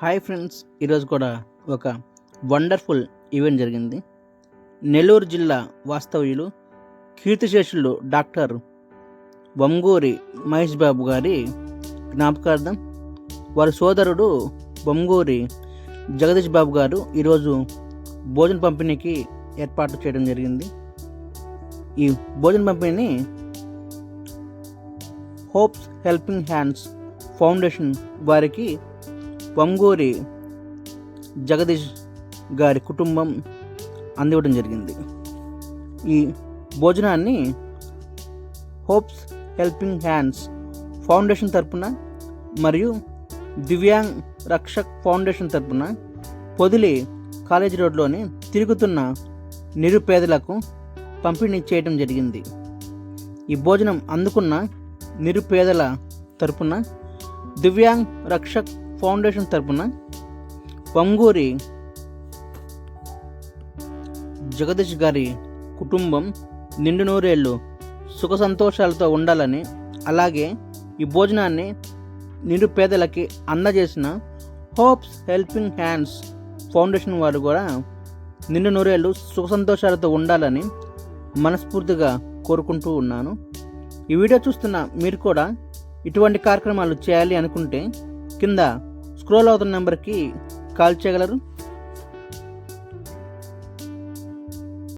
Hi friends ఈరోజు కూడా ఒక వండర్ఫుల్ ఈవెంట్ జరిగింది. నెల్లూరు జిల్లా వాస్తవ్యులు కీర్తిశేషులు డాక్టర్ వంగూరి మహేష్ బాబు గారి జ్ఞాపకార్థం వారి సోదరుడు వంగూరి జగదీష్ బాబు గారు ఈరోజు భోజన పంపిణీకి ఏర్పాటు చేయడం జరిగింది. ఈ భోజన పంపిణీని హోప్స్ హెల్పింగ్ హ్యాండ్స్ ఫౌండేషన్ వారికి వంగూరి జగదీష్ గారి కుటుంబం అందివ్వడం జరిగింది. ఈ భోజనాన్ని హోప్స్ హెల్పింగ్ హ్యాండ్స్ ఫౌండేషన్ తరపున మరియు దివ్యాంగ్ రక్షక్ ఫౌండేషన్ తరపున పొదిలి కాలేజీ రోడ్లోని తిరుగుతున్న నిరుపేదలకు పంపిణీ చేయడం జరిగింది. ఈ భోజనం అందుకున్న నిరుపేదల తరపున దివ్యాంగ్ రక్షక్ ఫౌండేషన్ తరపున వంగూరి జగదీష్ గారి కుటుంబం నిండు నూరేళ్ళు సుఖ సంతోషాలతో ఉండాలని అలాగే ఈ భోజనాన్ని నిరుపేదలకి అందజేసిన హోప్స్ హెల్పింగ్ హ్యాండ్స్ ఫౌండేషన్ వారు కూడా నిండు నూరేళ్ళు సుఖ సంతోషాలతో ఉండాలని మనస్ఫూర్తిగా కోరుకుంటూ ఉన్నాను. ఈ వీడియో చూస్తున్న మీరు కూడా ఇటువంటి కార్యక్రమాలు చేయాలి అనుకుంటే కింద స్క్రోల్ అవుతున్న నెంబర్కి కాల్ చేయగలరు.